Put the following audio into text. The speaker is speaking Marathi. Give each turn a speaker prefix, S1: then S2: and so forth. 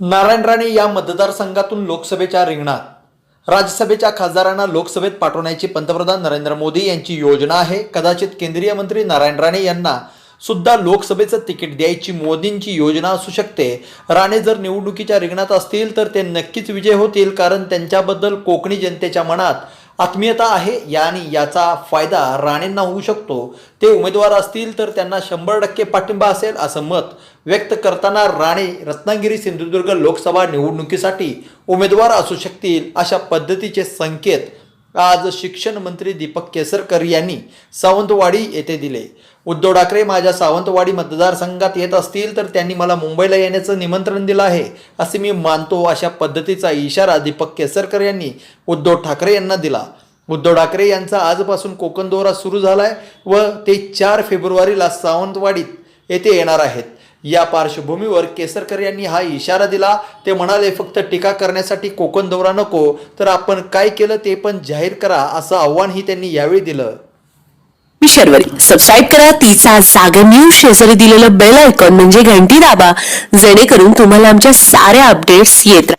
S1: नारायण राणे या मतदारसंघातून लोकसभेच्या रिंगणात. राज्यसभेच्या खासदारांना लोकसभेत पाठवण्याची पंतप्रधान नरेंद्र मोदी यांची योजना आहे. कदाचित केंद्रीय मंत्री नारायण राणे यांना सुद्धा लोकसभेचं तिकीट द्यायची मोदींची योजना असू शकते. राणे जर निवडणुकीच्या रिंगणात असतील तर ते नक्कीच विजय होतील कारण त्यांच्याबद्दल कोकणी जनतेच्या मनात आत्मीयता आहे या आणि याचा फायदा राणेंना होऊ शकतो. ते उमेदवार असतील तर त्यांना शंभर टक्के पाठिंबा असेल असं मत व्यक्त करताना राणे रत्नागिरी सिंधुदुर्ग लोकसभा निवडणुकीसाठी उमेदवार असू शकतील अशा पद्धतीचे संकेत आज शिक्षण मंत्री दीपक केसरकर यांनी सावंतवाडी येथे दिले. उद्धव ठाकरे माझ्या सावंतवाडी मतदारसंघात येत असतील तर त्यांनी मला मुंबईला येण्याचं निमंत्रण दिलं आहे असे मी मानतो अशा पद्धतीचा इशारा दीपक केसरकर यांनी उद्धव ठाकरे यांना दिला. उद्धव ठाकरे यांचा आजपासून कोकण दौरा सुरू झाला आहे व ते चार फेब्रुवारीला सावंतवाडीत येथे येणार आहेत. या पार्श्वभूमीवर केसरकर यांनी हा इशारा दिला. ते म्हणाले फक्त टीका करण्यासाठी कोकण दौरा नको तर आपण काय केलं ते पण जाहीर करा असं आव्हानही त्यांनी यावेळी दिलं.
S2: शर्वरी सबस्क्राईब करा. तिचा जागर न्यूज शेजारी दिलेलं बेल आयकॉन म्हणजे घंटी दाबा. जेणेकरून तुम्हाला आमच्या साऱ्या अपडेट्स येत